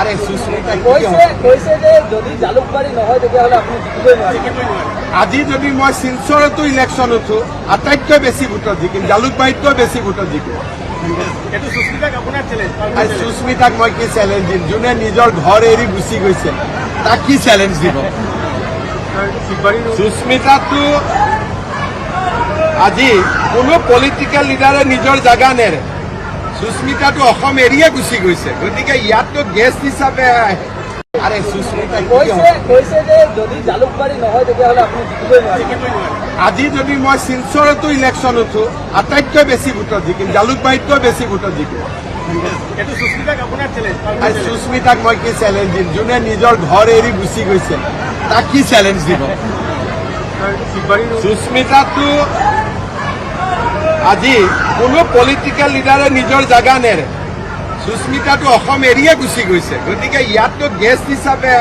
আরে সুস্মিতা কৈছে কৈছে যে যদি জালুকবাৰী নহয় তেতিয়াহ'লে আপুনি জিকিবই নোৱাৰিব। আজি যদি মই শিলচৰতো ইলেকশ্যন উঠো আটাইতকৈ বেছি ভোটত জিকিম জালুকবাৰীতকৈ বেছি ভোটত জিকিম। সুস্মিতাক মই কি চেলেঞ্জ দিম? যোনে নিজৰ ঘৰ এৰি গুচি গৈছে তাক কি চেলেঞ্জ দিব? সুস্মিতাটো আজি কোনো পলিটিকেল লিডাৰে নিজৰ জাগা নেৰে। সুস্মিতাটো অসম এৰিয়ে গুচি গৈছে। গতিকে ইয়াততো গেষ্ট হিচাপে আৰে সুস্মিতা কি কৈছে যে যদি জালুকবাৰী নহয় তেতিয়াহ'লে আপুনি জিকিবই আজি যদি মই শিলচৰতো ইলেকশ্যন উঠো আটাইতকৈ বেছি ভোটত জিকিম জালুকবাৰীতকৈ বেছি ভোটত জিকিম। সুস্মিতাক মই কি চেলেঞ্জ দিম? যোনে নিজৰ ঘৰ এৰি গুচি গৈছে তাক কি চেলেঞ্জ দিব? সুস্মিতাটো আজি কোনো পলিটিকেল লিডাৰে নিজৰ জাগা নেৰে সুস্মিতাটো অসম এৰিয়ে গুচি গৈছে। গতিকে ইয়াততো গেষ্ট হিচাপে